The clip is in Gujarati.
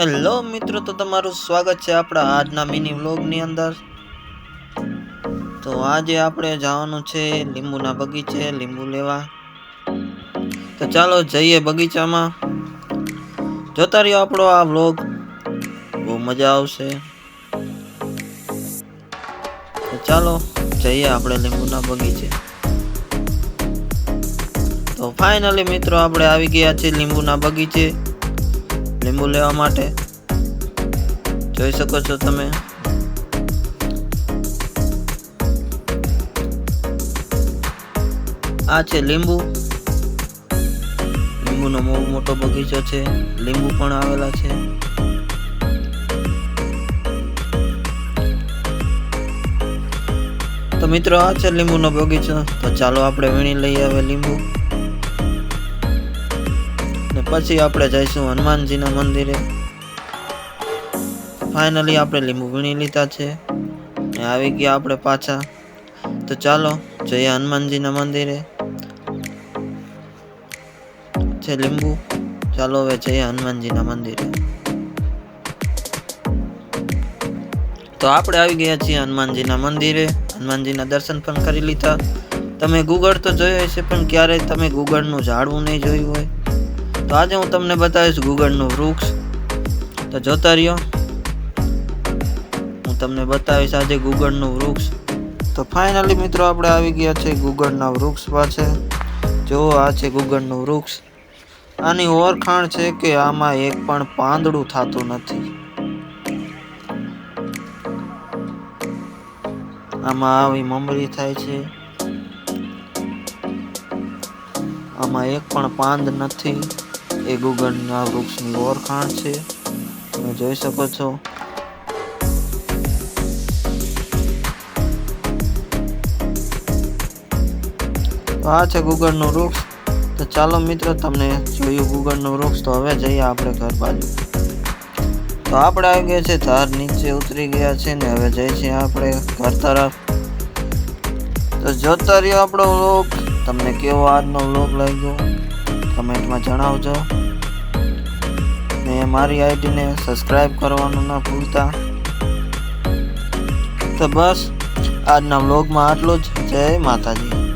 હેલો મિત્રો, તો તમારું સ્વાગત છે આપણા આજના મિની વ્લોગની અંદર. તો આજે આપણે જવાનું છે લીંબુના બગીચે, લીંબુ લેવા. તો ચાલો જઈએ બગીચામાં. જોતા રહ્યો આપણો આ વ્લોગ બહુ મજા આવશે. તો ચાલો જઈએ આપણે લીંબુના બગીચે. તો ફાઇનલી મિત્રો, આપણે આવી ગયા છીએ લીંબુના બગીચે. લીંબુ લેવા માટે. જોઈ શકો છો તમે. આ છે લીંબુ. લીંબુનો બહુ મોટો બગીચો છે. લીંબુ પણ આવેલા છે. તો મિત્રો, આ છે લીંબુનો બગીચો. તો ચાલો આપણે વીણી લઈએ હવે લીંબુ. ને પછી આપણે જઈશું હનુમાનજીના મંદિરે. ફાઇનલી આપણે લીંબુ વીણી લીધા છે. ને આવી ગયા આપણે પાછા. તો ચાલો, જઈએ હનુમાનજીના મંદિરે. છે લીંબુ. ચાલો હવે જઈએ હનુમાનજીના મંદિરે. તો આપણે આવી ગયા છીએ હનુમાનજીના મંદિરે. હનુમાનજીના દર્શન પણ કરી લીધા. તમે ગુગળ તો જોયો હશે, પણ ક્યારેય તમે ગુગળનું ઝાડવું નહીં જોયું હોય. તો આજે હું તમને બતાવીશ ગુગળનું વૃક્ષ. તો જોતા રહ્યો. હું તમને બતાવીશ આજે ગુગળનું વૃક્ષ. તો ફાઇનલી મિત્રો આપણે આવી ગયા છે ગુગળના વૃક્ષ પાસે. જો આ છે ગુગળનું વૃક્ષ. આની ઓળખાણ છે કે આમાં એક પણ પાંદડું થતું નથી. આમાં આવી મમરી થાય છે. આમાં એક પણ પાંદ નથી. એ ગુગળના વૃક્ષની ઓળખાણ છે. તમે જોઈ શકો છો. આ છે ગુગળનું વૃક્ષ. તો ચાલો મિત્રો તમને જોયું ગુગળનું વૃક્ષ, તો હવે જઈએ આપણે ઘર બાજુ. તો આપણે આવી ગયા છે, ધાર નીચે ઉતરી ગયા છે ને હવે જઈએ છીએ આપણે ઘર તરફ. તો જોતા રહ્યો આપણો વ્લોગ તમને કેવો આજનો વ્લોગ લાગ્યો? કમેન્ટમાં જણાવજો. ને મારી આઈડીને સબસ્ક્રાઈબ કરવાનું ન ભૂલતા. તો બસ, આજના વ્લોગમાં આટલું જ. જય માતાજી.